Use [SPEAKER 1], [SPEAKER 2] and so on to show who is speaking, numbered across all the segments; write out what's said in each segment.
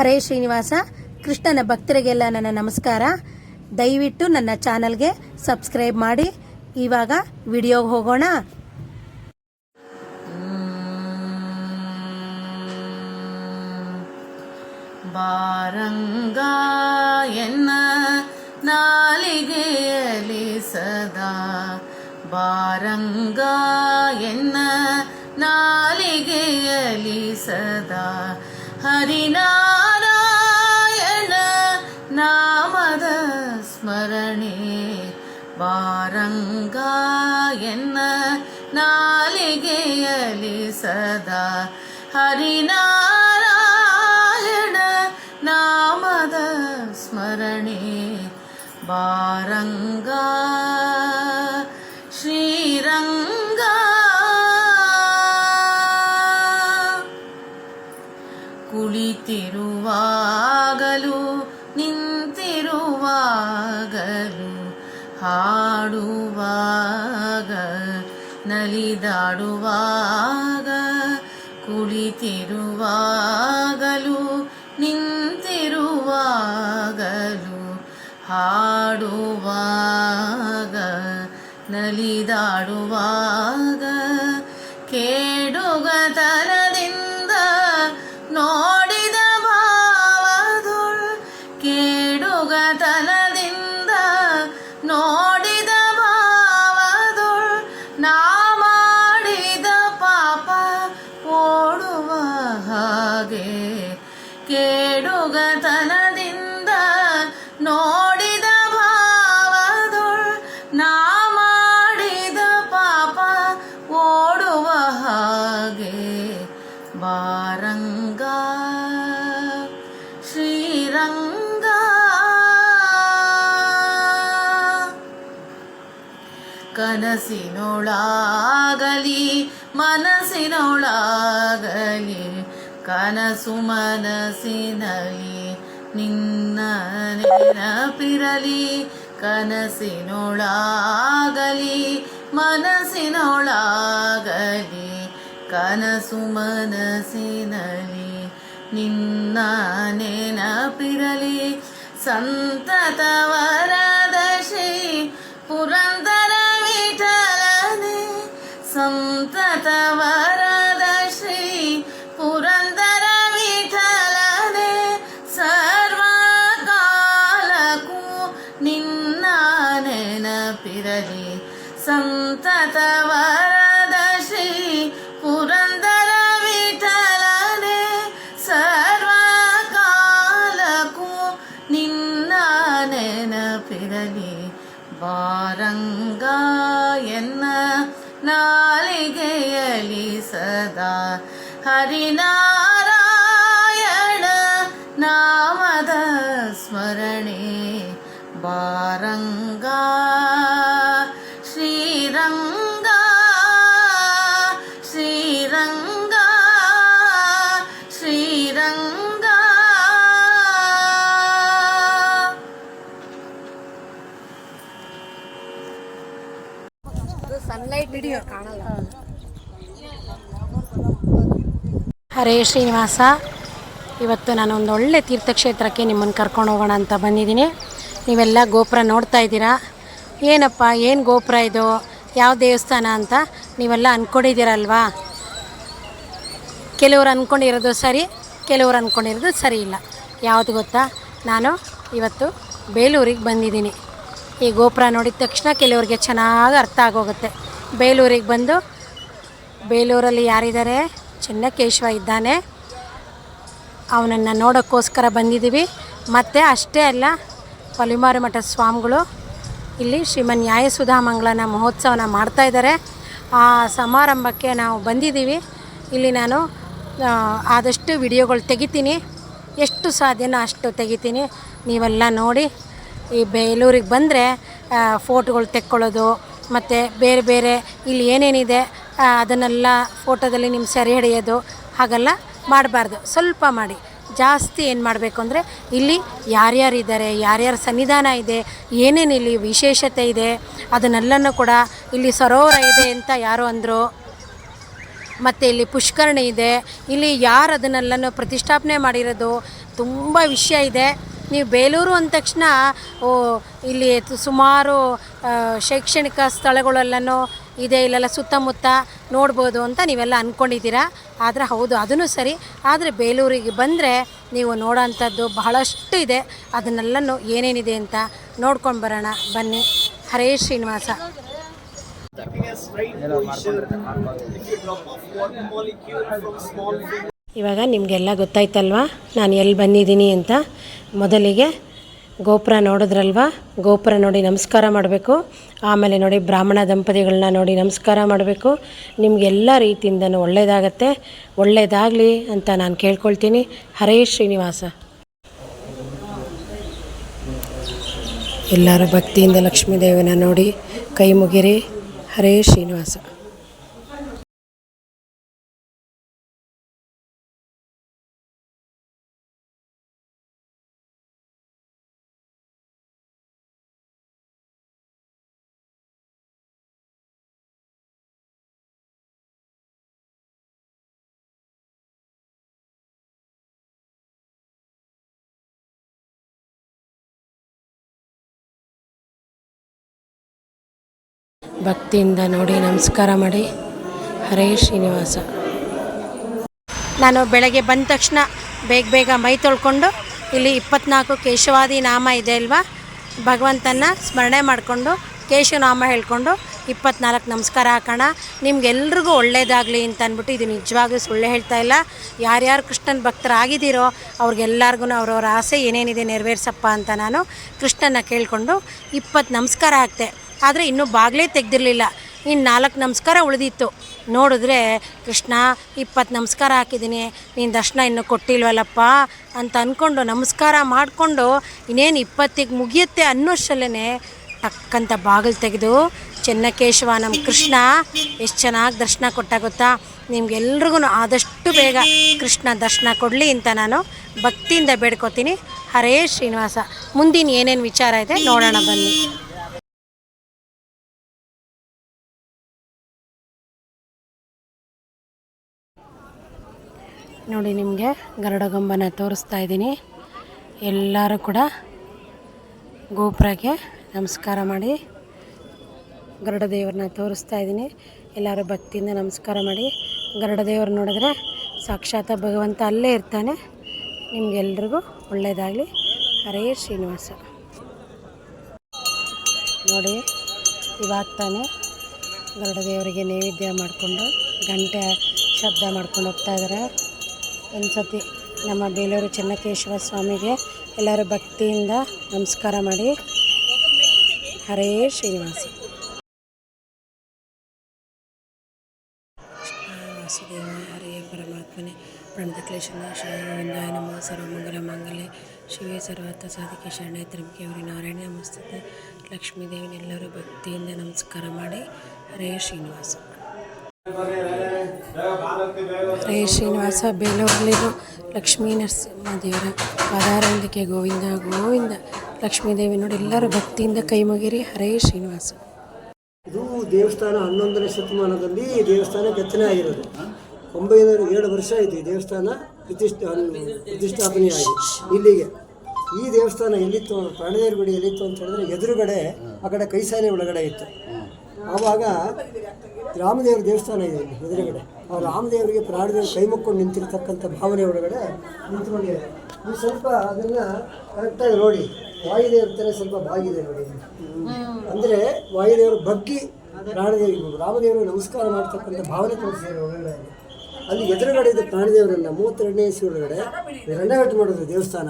[SPEAKER 1] ಹರೇ ಶ್ರೀನಿವಾಸ, ಕೃಷ್ಣನ ಭಕ್ತರಿಗೆಲ್ಲ ನನ್ನ ನಮಸ್ಕಾರ. ದಯವಿಟ್ಟು ನನ್ನ ಚಾನಲ್ಗೆ ಸಬ್ಸ್ಕ್ರೈಬ್ ಮಾಡಿ. ಇವಾಗ ವಿಡಿಯೋಗೆ ಹೋಗೋಣ.
[SPEAKER 2] ಬಾರಂಗ ಎನ್ನ ನಾಲಿಗೆಯಲಿ ಸದಾ. ಬಾರಂಗ ಎನ್ನ ನಾಲಿಗೆಯಲಿ ಸದಾ. ಹರಿನಾರಾಯಣ ಸ್ಮರಣೆ ಬಾರಂಗ ಎನ್ನ ನಾಲಿಗೆಯಲಿ ಸದಾ ಹರಿನಾರಾಯಣ ನಾಮದ ಸ್ಮರಣೆ. ಬಾರಂಗ ಹಾಡುವಾಗ ನಲಿದಾಡುವಾಗ ಕುಳಿತಿರುವಾಗಲೂ ನಿಂತಿರುವಾಗಲೂ ಹಾಡುವಾಗ ನಲಿದಾಡುವಾಗ ಕೇಡುಗತನದಿಂದ ನೋಡಿದ ಭಾವದು ಕೇಡುಗತನದಿಂದ ನೋಡಿದ ಕನಸಿನೊಳಾಗಲಿ ಮನಸ್ಸಿನೊಳಾಗಲಿ ಕನಸು ಮನಸ್ಸಿನಲ್ಲಿ ನಿನ್ನ ನೆನಪಿರಲಿ ಕನಸಿನೊಳಾಗಲಿ ಮನಸ್ಸಿನೊಳಾಗಲಿ ಕನಸು ಮನಸ್ಸಿನಲ್ಲಿ ನಿನ್ನ ನೆನಪಿರಲಿ ಸಂತತ ನೆನಪಿರಲಿ ಸಂತತ ವರದ ಶ್ರೀ ಪುರಂದರ ವಿಠಲನೆ ಸರ್ವ ಕಾಲಕ್ಕೂ ನಿನ್ನ ನೆನಪಿರಲಿ ಬಾರಂಗ ಎನ್ನ ನಾಲಿಗೆಯಲಿ ಸದಾ ಹರಿನಾರಾಯಣ ನಾಮದ ಸ್ಮರಣೆ ಬಾರಂಗ
[SPEAKER 1] ಹರೇ ಶ್ರೀನಿವಾಸ. ಇವತ್ತು ನಾನು ಒಂದು ಒಳ್ಳೆ ತೀರ್ಥಕ್ಷೇತ್ರಕ್ಕೆ ನಿಮ್ಮನ್ನು ಕರ್ಕೊಂಡು ಹೋಗೋಣ ಅಂತ ಬಂದಿದ್ದೀನಿ. ನೀವೆಲ್ಲ ಗೋಪುರ ನೋಡ್ತಾ ಇದ್ದೀರಾ? ಏನಪ್ಪ, ಏನು ಗೋಪುರ ಇದು? ಯಾವ ದೇವಸ್ಥಾನ ಅಂತ ನೀವೆಲ್ಲ ಅಂದ್ಕೊಂಡಿದ್ದೀರಲ್ವಾ ಕೆಲವರು ಅಂದ್ಕೊಂಡಿರೋದು ಸರಿ, ಕೆಲವರು ಅಂದ್ಕೊಂಡಿರೋದು ಸರಿ ಇಲ್ಲ. ಯಾವುದು ಗೊತ್ತಾ? ನಾನು ಇವತ್ತು ಬೇಲೂರಿಗೆ ಬಂದಿದ್ದೀನಿ. ಈ ಗೋಪುರ ನೋಡಿದ ತಕ್ಷಣ ಕೆಲವರಿಗೆ ಚೆನ್ನಾಗಿ ಅರ್ಥ ಆಗೋಗುತ್ತೆ. ಬೇಲೂರಿಗೆ ಬಂದು ಬೇಲೂರಲ್ಲಿ ಯಾರಿದ್ದಾರೆ? ಚೆನ್ನಕೇಶವ ಇದ್ದಾನೆ. ಅವನನ್ನು ನೋಡೋಕ್ಕೋಸ್ಕರ ಬಂದಿದ್ದೀವಿ. ಮತ್ತು ಅಷ್ಟೇ ಅಲ್ಲ, ಪಲಿಮಾರು ಮಠ ಸ್ವಾಮಿಗಳು ಇಲ್ಲಿ ಶ್ರೀಮನ್ ನ್ಯಾಯಸುಧಾಮಂಗಳನ ಮಹೋತ್ಸವನ ಮಾಡ್ತಾಯಿದ್ದಾರೆ ಆ ಸಮಾರಂಭಕ್ಕೆ ನಾವು ಬಂದಿದ್ದೀವಿ. ಇಲ್ಲಿ ನಾನು ಆದಷ್ಟು ವಿಡಿಯೋಗಳು ತೆಗಿತೀನಿ. ಎಷ್ಟು ಸಾಧ್ಯನೋ ಅಷ್ಟು ತೆಗಿತೀನಿ. ನೀವೆಲ್ಲ ನೋಡಿ ಈ ಬೇಲೂರಿಗೆ ಬಂದರೆ ಫೋಟೋಗಳು ತೆಕ್ಕೊಳ್ಳೋದು, ಮತ್ತು ಬೇರೆ ಬೇರೆ ಇಲ್ಲಿ ಏನೇನಿದೆ ಅದನ್ನೆಲ್ಲ ಫೋಟೋದಲ್ಲಿ ನಿಮ್ಮ ಸೆರೆ ಹಿಡಿಯೋದು, ಹಾಗೆಲ್ಲ ಮಾಡಬಾರ್ದು. ಸ್ವಲ್ಪ ಮಾಡಿ. ಜಾಸ್ತಿ ಏನು ಮಾಡಬೇಕು ಅಂದರೆ, ಇಲ್ಲಿ ಯಾರ್ಯಾರಿದ್ದಾರೆ ಯಾರ್ಯಾರ ಸನ್ನಿಧಾನ ಇದೆ, ಏನೇನು ಇಲ್ಲಿ ವಿಶೇಷತೆ ಇದೆ, ಅದನ್ನೆಲ್ಲನೂ ಕೂಡ ಇಲ್ಲಿ ಸರೋವರ ಇದೆ ಅಂತ ಯಾರು ಅಂದರು. ಮತ್ತು ಇಲ್ಲಿ ಪುಷ್ಕರಣಿ ಇದೆ. ಇಲ್ಲಿ ಯಾರು ಅದನ್ನೆಲ್ಲನೂ ಪ್ರತಿಷ್ಠಾಪನೆ ಮಾಡಿರೋದು, ತುಂಬ ವಿಷಯ ಇದೆ. ನೀವು ಬೇಲೂರು ಅಂದ ತಕ್ಷಣ, ಓ, ಇಲ್ಲಿ ಸುಮಾರು ಶೈಕ್ಷಣಿಕ ಸ್ಥಳಗಳೆಲ್ಲನೂ ಇದೆ, ಇಲ್ಲೆಲ್ಲ ಸುತ್ತಮುತ್ತ ನೋಡ್ಬೋದು ಅಂತ ನೀವೆಲ್ಲ ಅಂದ್ಕೊಂಡಿದ್ದೀರಾ ಆದರೆ ಹೌದು, ಅದನ್ನು ಸರಿ. ಆದರೆ ಬೇಲೂರಿಗೆ ಬಂದರೆ ನೀವು ನೋಡೋಂಥದ್ದು ಬಹಳಷ್ಟು ಇದೆ. ಅದನ್ನೆಲ್ಲನೂ ಏನೇನಿದೆ ಅಂತ ನೋಡ್ಕೊಂಡು ಬರೋಣ. ಬನ್ನಿ. ಹರೇ ಶ್ರೀನಿವಾಸ. ಇವಾಗ ನಿಮಗೆಲ್ಲ ಗೊತ್ತಾಯ್ತಲ್ವಾ? ನಾನು ಎಲ್ಲಿ ಬಂದಿದ್ದೀನಿ ಅಂತ? ಮೊದಲಿಗೆ ಗೋಪುರ ನೋಡಿದ್ರಲ್ವ? ಗೋಪುರ ನೋಡಿ ನಮಸ್ಕಾರ ಮಾಡಬೇಕು. ಆಮೇಲೆ ನೋಡಿ ಬ್ರಾಹ್ಮಣ ದಂಪತಿಗಳನ್ನ ನೋಡಿ ನಮಸ್ಕಾರ ಮಾಡಬೇಕು. ನಿಮಗೆಲ್ಲ ರೀತಿಯಿಂದನೂ ಒಳ್ಳೆಯದಾಗತ್ತೆ ಒಳ್ಳೆಯದಾಗಲಿ ಅಂತ ನಾನು ಕೇಳ್ಕೊಳ್ತೀನಿ. ಹರೇ ಶ್ರೀನಿವಾಸ. ಎಲ್ಲರೂ ಭಕ್ತಿಯಿಂದ ಲಕ್ಷ್ಮೀದೇವಿನ ನೋಡಿ ಕೈ ಮುಗಿರಿ. ಹರೇ ಶ್ರೀನಿವಾಸ. ಭಕ್ತಿಯಿಂದ ನೋಡಿ ನಮಸ್ಕಾರ ಮಾಡಿ. ಹರೇ ಶ್ರೀನಿವಾಸ. ನಾನು ಬೆಳಗ್ಗೆ ಬಂದ ತಕ್ಷಣ ಬೇಗ ಬೇಗ ಮೈ ತೊಳ್ಕೊಂಡು ಇಲ್ಲಿ ಇಪ್ಪತ್ನಾಲ್ಕು ಕೇಶವಾದಿ ನಾಮ ಇದೆ ಅಲ್ವಾ? ಭಗವಂತನ ಸ್ಮರಣೆ ಮಾಡಿಕೊಂಡು ಕೇಶನಾಮ ಹೇಳ್ಕೊಂಡು ಇಪ್ಪತ್ನಾಲ್ಕು ನಮಸ್ಕಾರ ಹಾಕೋಣ. ನಿಮ್ಗೆಲ್ರಿಗೂ ಒಳ್ಳೇದಾಗಲಿ ಅಂತ ಅಂದ್ಬಿಟ್ಟು ಇದು ನಿಜವಾಗ್ಲೂ ಸುಳ್ಳೆ ಹೇಳ್ತಾ ಇಲ್ಲ. ಯಾರ್ಯಾರು ಕೃಷ್ಣನ ಭಕ್ತರಾಗಿದ್ದೀರೋ ಅವ್ರಿಗೆಲ್ಲರಿಗೂ ಅವ್ರವ್ರ ಆಸೆ ಏನೇನಿದೆ ನೆರವೇರ್ಸಪ್ಪ ಅಂತ ನಾನು ಕೃಷ್ಣನ ಕೇಳಿಕೊಂಡು ಇಪ್ಪತ್ತು ನಮಸ್ಕಾರ ಹಾಕ್ತೆ. ಆದರೆ ಇನ್ನೂ ಬಾಗಿಲೇ ತೆಗೆದಿರಲಿಲ್ಲ. ಇನ್ನು ನಾಲ್ಕು ನಮಸ್ಕಾರ ಉಳಿದಿತ್ತು. ನೋಡಿದ್ರೆ, ಕೃಷ್ಣ, ಇಪ್ಪತ್ತು ನಮಸ್ಕಾರ ಹಾಕಿದ್ದೀನಿ. ನೀನು ದರ್ಶನ ಇನ್ನೂ ಕೊಟ್ಟಿಲ್ವಲ್ಲಪ್ಪ? ಅಂತ ಅಂದ್ಕೊಂಡು ನಮಸ್ಕಾರ ಮಾಡಿಕೊಂಡು ಇನ್ನೇನು ಇಪ್ಪತ್ತಿಗೆ ಮುಗಿಯುತ್ತೆ ಅನ್ನೋಷ್ಟಲ್ಲೇ ಟಕ್ಕಂತ ಬಾಗಿಲು ತೆಗೆದು, ಚೆನ್ನಕೇಶವ ನಮ್ಮ ಕೃಷ್ಣ, ಎಷ್ಟು ಚೆನ್ನಾಗಿ ದರ್ಶನ ಕೊಟ್ಟ ಗೊತ್ತಾ? ನಿಮ್ಗೆಲ್ರಿಗೂ ಆದಷ್ಟು ಬೇಗ ಕೃಷ್ಣ ದರ್ಶನ ಕೊಡಲಿ ಅಂತ ನಾನು ಭಕ್ತಿಯಿಂದ ಬೇಡ್ಕೋತೀನಿ. ಹರೇ ಶ್ರೀನಿವಾಸ. ಮುಂದಿನ ಏನೇನು ವಿಚಾರ ಇದೆ ನೋಡೋಣ ಬನ್ನಿ. ನೋಡಿ ನಿಮಗೆ ಗರುಡಗಂಬನ ತೋರಿಸ್ತಾ ಇದ್ದೀನಿ. ಎಲ್ಲರೂ ಕೂಡ ಗೋಪುರಕ್ಕೆ ನಮಸ್ಕಾರ ಮಾಡಿ. ಗರುಡ ದೇವ್ರನ್ನ ತೋರಿಸ್ತಾ ಇದ್ದೀನಿ. ಎಲ್ಲರೂ ಭಕ್ತಿಯಿಂದ ನಮಸ್ಕಾರ ಮಾಡಿ. ಗರುಡ ದೇವ್ರು ನೋಡಿದ್ರೆ ಸಾಕ್ಷಾತ್ ಭಗವಂತ ಅಲ್ಲೇ ಇರ್ತಾನೆ. ನಿಮಗೆಲ್ರಿಗೂ ಒಳ್ಳೆಯದಾಗಲಿ. ಹರೇ ಶ್ರೀನಿವಾಸ. ನೋಡಿ, ಇವಾಗ ತಾನೇ ಗರುಡ ದೇವರಿಗೆ ನೈವೇದ್ಯ ಮಾಡಿಕೊಂಡು ಗಂಟೆ ಶಬ್ದ ಮಾಡ್ಕೊಂಡು ಹೋಗ್ತಾ ಇದ್ದಾರೆ. ಒಂದು ಸತಿ ನಮ್ಮ ಬೇಲೂರು ಚೆನ್ನಕೇಶವ ಸ್ವಾಮಿಗೆ ಎಲ್ಲರೂ ಭಕ್ತಿಯಿಂದ ನಮಸ್ಕಾರ ಮಾಡಿ. ಹರೇ ಶ್ರೀನಿವಾಸ. ವಾಸುದೇವ, ಹರೇ ಪರಮಾತ್ಮನೆ. ಪ್ರಣತಕ್ಲೇಶನ ಶ್ರೀ ನಮ. ಸರ್ವಮಂಗಲ ಮಂಗಲೇ ಶಿವೇ ಸರ್ವತ ಸಾಧಿಕೆ ಶರಣೆ ತ್ರಂಬಿಕೆ ಅವರಿ ನಾರಾಯಣ ನಮಸ್ತತೆ ಲಕ್ಷ್ಮೀದೇವಿನೆಲ್ಲರೂ ಭಕ್ತಿಯಿಂದ ನಮಸ್ಕಾರ ಮಾಡಿ. ಹರೇ ಶ್ರೀನಿವಾಸ. ಹರೇ ಶ್ರೀನಿವಾಸ ಬೇಲೂರಲ್ಲಿರೋ ಲಕ್ಷ್ಮೀ ನರಸಿಂಹ ದೇವರ ಪದಾರಂದಿಕೆ ಗೋವಿಂದ. ಗೋವಿಂದ ಲಕ್ಷ್ಮೀದೇವಿ ನೋಡಿ, ಎಲ್ಲರೂ ಭಕ್ತಿಯಿಂದ ಕೈ ಮುಗಿರಿ. ಹರೇ ಶ್ರೀನಿವಾಸ.
[SPEAKER 3] ಇದು ದೇವಸ್ಥಾನ ಹನ್ನೊಂದನೇ ಶತಮಾನದಲ್ಲಿ ದೇವಸ್ಥಾನ ಕೆತ್ತನೆ ಆಗಿರೋದು. ಒಂಬೈನೂರ ಏಳು ವರ್ಷ ಆಯಿತು ಈ ದೇವಸ್ಥಾನ ಪ್ರತಿಷ್ಠ ಪ್ರತಿಷ್ಠಾಪನೆಯಾಗಿ ಇಲ್ಲಿಗೆ. ಈ ದೇವಸ್ಥಾನ ಎಲ್ಲಿತ್ತು ಪ್ರಾಣದೇವ್ರ ಗುಡಿ ಎಲ್ಲಿತ್ತು ಅಂತ ಹೇಳಿದ್ರೆ ಎದುರುಗಡೆ, ಆ ಕಡೆ ಕೈಸಾನೆ ಒಳಗಡೆ ಇತ್ತು. ಆವಾಗ ರಾಮದೇವ್ರ ದೇವಸ್ಥಾನ ಇದೆ ಇಲ್ಲಿ ಎದುರುಗಡೆ. ಆ ರಾಮದೇವರಿಗೆ ಪ್ರಾಣದೇವರು ಕೈ ಮುಕ್ಕೊಂಡು ನಿಂತಿರ್ತಕ್ಕಂಥ ಭಾವನೆ ಒಳಗಡೆ ನಿಂತ್ಕೊಂಡಿದೆ ನೀವು ಸ್ವಲ್ಪ ಅದನ್ನು ಕರೆಕ್ಟಾಗಿ ನೋಡಿ. ವಾಯುದೇವ್ರ ಥರ ಸ್ವಲ್ಪ ಬಾಗಿದೆ ನೋಡಿ. ಅಂದ್ರೆ ವಾಯುದೇವರು ಬಗ್ಗಿ ಪ್ರಾಣದೇವಿ ರಾಮದೇವರಿಗೆ ನಮಸ್ಕಾರ ಮಾಡ್ತಕ್ಕಂಥ ಭಾವನೆ ತೋರಿಸಿದ್ದಾರೆ ಒಳಗಡೆ. ಅಲ್ಲಿ ಎದುರುಗಡೆ ಇದ್ದ ಪ್ರಾಣದೇವರನ್ನ ಮೂವತ್ತೆರಡನೇ ಇಸ್ವಿ ಒಳಗಡೆ ರೆನೋವೇಟ್ ಮಾಡಿದ್ರು ದೇವಸ್ಥಾನ.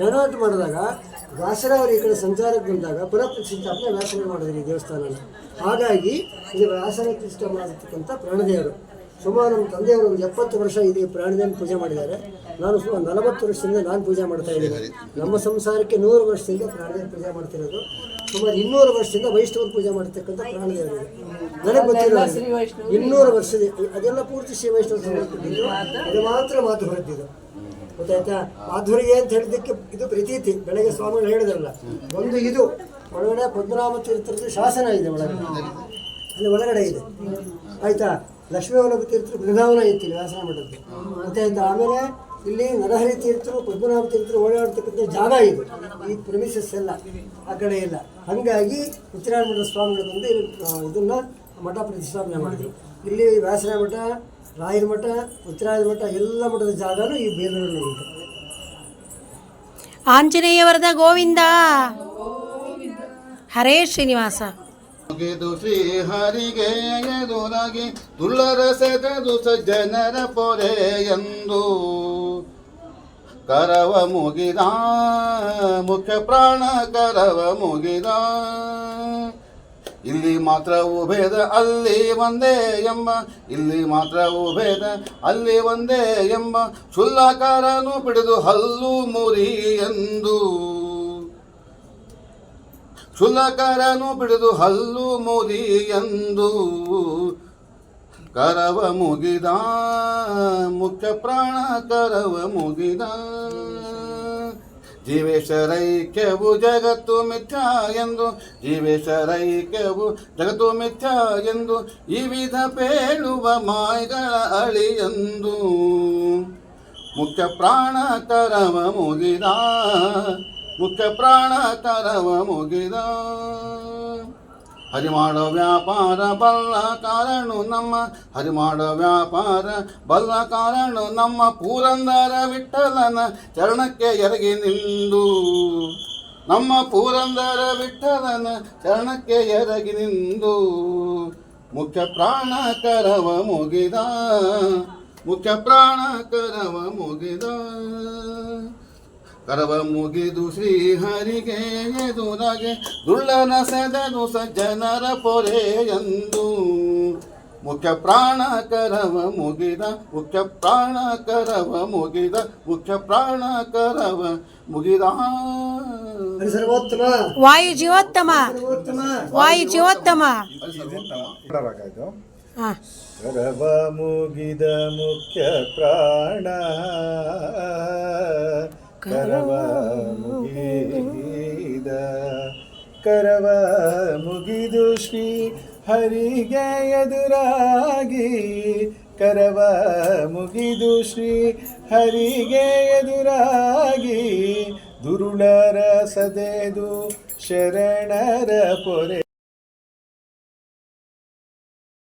[SPEAKER 3] ರೆನೋವೇಟ್ ಮಾಡಿದಾಗ ವ್ಯಾಸರಾವರು ಈ ಕಡೆ ಸಂಚಾರಕ್ಕೆ ಬಂದಾಗ ಪುನಃ ಪ್ರತಿಷ್ಠಾಪನೆ ವ್ಯಾಸರ ಮಾಡಿದ್ರು ಈ ದೇವಸ್ಥಾನ ಹಾಗಾಗಿ ಇದು ವ್ಯಾಸನ ಪ್ರತಿಷ್ಠೆ ಮಾಡಿರ್ತಕ್ಕಂಥ ಪ್ರಾಣದೇವರು. ಸುಮಾರು ನಮ್ಮ ತಂದೆಯವರು ಒಂದು ಎಪ್ಪತ್ತು ವರ್ಷ ಇದೆ ಪ್ರಾಣದೇವನ ಪೂಜೆ ಮಾಡಿದ್ದಾರೆ. ನಾನು ಸುಮಾರು ನಲವತ್ತು ವರ್ಷದಿಂದ ನಾನು ಪೂಜೆ ಮಾಡ್ತಾ ಇದ್ದೀನಿ. ನಮ್ಮ ಸಂಸಾರಕ್ಕೆ ನೂರು ವರ್ಷದಿಂದ ಪ್ರಾಣದೇವ ಪೂಜೆ ಮಾಡ್ತಿರೋದು. ಸುಮಾರು ಇನ್ನೂರು ವರ್ಷದಿಂದ ವೈಷ್ಣವರು ಪೂಜೆ ಮಾಡ್ತಕ್ಕಂಥ ಪ್ರಾಣದೇವರು. ನನಗೆ ಗೊತ್ತಿಲ್ಲ. ಇನ್ನೂರು ವರ್ಷದ ಅದೆಲ್ಲ ಪೂರ್ತಿ ಶ್ರೀ ವೈಷ್ಣವ ಅದು ಇದು ಮಾತ್ರ ಮಾತು ಹೊರದಿದ್ದು ಗೊತ್ತಾಯ್ತಾ? ಮಾಧುರ್ಯ ಅಂತ ಹೇಳಿದ್ದಕ್ಕೆ ಇದು ಪ್ರತೀತಿ ಬೆಳಗ್ಗೆ ಸ್ವಾಮಿಗಳು ಹೇಳಿದ್ರಲ್ಲ. ಒಂದು ಇದು, ಒಳಗಡೆ ಪದ್ಮನಾಮ ತೀರ್ಥರದ್ದು ಶಾಸನ ಇದೆ ಒಳಗಡೆ. ಅಲ್ಲಿ ಒಳಗಡೆ ಇದೆ. ಆಯ್ತಾ? ಲಕ್ಷ್ಮೀವಲ್ಲಭ ತೀರ್ಥ ಬೃಂದಾವನ ಇತ್ತು ವ್ಯಾಸನ ಮಠದ್ದು ಮತ್ತೆ ಆಮೇಲೆ ಇಲ್ಲಿ ನರಹರಿ ತೀರ್ಥರು, ಪದ್ಮನಾಭ ತೀರ್ಥರು ಓಡಾಡ್ತಕ್ಕಂಥ ಜಾಗ ಇದು. ಈ ಪ್ರಮಿಸಸ್ ಎಲ್ಲ, ಆ ಕಡೆ ಇಲ್ಲ ಹಾಗಾಗಿ ಉತ್ತರಾಯಣ ಸ್ವಾಮಿಗಳು ಬಂದು ಇದನ್ನ ಮಠ ಪ್ರತಿಷ್ಠಾಪನೆ ಮಾಡಿದರು. ಇಲ್ಲಿ ವ್ಯಾಸನ ಮಠ ರಾಯರ ಮಠ ಉತ್ತರಾಯಣ ಮಠ ಎಲ್ಲ ಮಠದ ಜಾಗನೂ ಈ ಬೇಲೂರಲ್ಲಿ ಉಂಟು.
[SPEAKER 1] ಆಂಜನೇಯ ವರದ ಗೋವಿಂದ. ಹರೇ ಶ್ರೀನಿವಾಸ.
[SPEAKER 4] ಶ್ರೀ ಹರಿಗೆ ಎದುರಾಗಿ ತುಳ್ಳರ ಸೆದು ಸಜ್ಜನರ ಪೊರೆ ಎಂದು. ಕರವ ಮುಗಿದ ಮುಖ್ಯ ಪ್ರಾಣ ಕರವ ಮುಗಿದ ಇಲ್ಲಿ ಮಾತ್ರ ಭೇದ ಅಲ್ಲಿ ಒಂದೇ ಎಂಬ. ಇಲ್ಲಿ ಮಾತ್ರ ಭೇದ ಅಲ್ಲಿ ಒಂದೇ ಎಂಬ. ಶುಲ್ಲಾಕಾರನು ಪಿಡಿದು ಹಲ್ಲು ಮುರಿ ಎಂದು. ಶುಲ್ಲಕರನು ಬಿಡಿದು ಹಲ್ಲು ಮುರಿ ಎಂದು. ಕರವ ಮುಗಿದ, ಮುಖ್ಯ ಪ್ರಾಣ ಕರವ ಮುಗಿದ. ಜೀವೇಶ್ವರೈಕ್ಯವು ಜಗತ್ತು ಮಿಥ್ಯಾ ಎಂದು ಜೀವೇಶ್ವರೈಕ್ಯವು ಜಗತ್ತು ಮಿಥ್ಯಾ ಎಂದು, ಈ ವಿಧ ಪೇಳುವ ಮಾಯಗಳ ಅಳಿಯೆಂದು ಮುಖ್ಯ ಪ್ರಾಣ ಕರವ ಮುಗಿದ, ಮುಖ್ಯ ಪ್ರಾಣ ಕರವ ಮುಗಿದ. ಹರಿ ಮಾಡೋ ವ್ಯಾಪಾರ ಬಲ್ಲ ಕಾರಣು ನಮ್ಮ ಹರಿ ಮಾಡೋ ವ್ಯಾಪಾರ ಬಲ್ಲ ಕಾರಣು ನಮ್ಮ ಪೂರಂದರ ವಿಠಲನ ಚರಣಕ್ಕೆ ಎರಗಿ ನಿಂದು. ನಮ್ಮ ಪೂರಂದರ ವಿಠಲನ ಚರಣಕ್ಕೆ ಎರಗಿ ನಿಂದು. ಮುಖ್ಯ ಪ್ರಾಣ ಕರವ ಮುಗಿದ, ಮುಖ್ಯ ಪ್ರಾಣ ಕರವ ಮುಗಿದ. ಕರವ ಮುಗಿದು ಶ್ರೀಹರಿಗೆ ಎದುರಾಗೆ ದುಳ್ಳನ ಸೆದನು ಸಜ್ಜನರ ಪೊರೆ ಎಂದು. ಮುಖ್ಯ ಪ್ರಾಣ ಕರವ ಮುಗಿದ ಮುಖ್ಯ ಪ್ರಾಣ ಕರವ ಮುಗಿದ ಮುಖ್ಯ ಪ್ರಾಣ ಕರವ ಮುಗಿದ.
[SPEAKER 1] ವಾಯು ಜೀವೋತ್ತಮ ವಾಯು ಜೀವೋತ್ತಮ
[SPEAKER 5] ಕರವ ಮುಗಿದ ಮುಖ್ಯ ಪ್ರಾಣ. ಕರವ ಮುಗಿದ ಕರವ ಮುಗಿದು ಶ್ರೀ ಹರಿಗೆ ಎದುರಾಗಿ ಕರವ ಮುಗಿದು ಶ್ರೀ ಹರಿಗೆ ಎದುರಾಗಿ, ದುರುಳರ ಸದೆದು ಶರಣರ ಪೊರೆ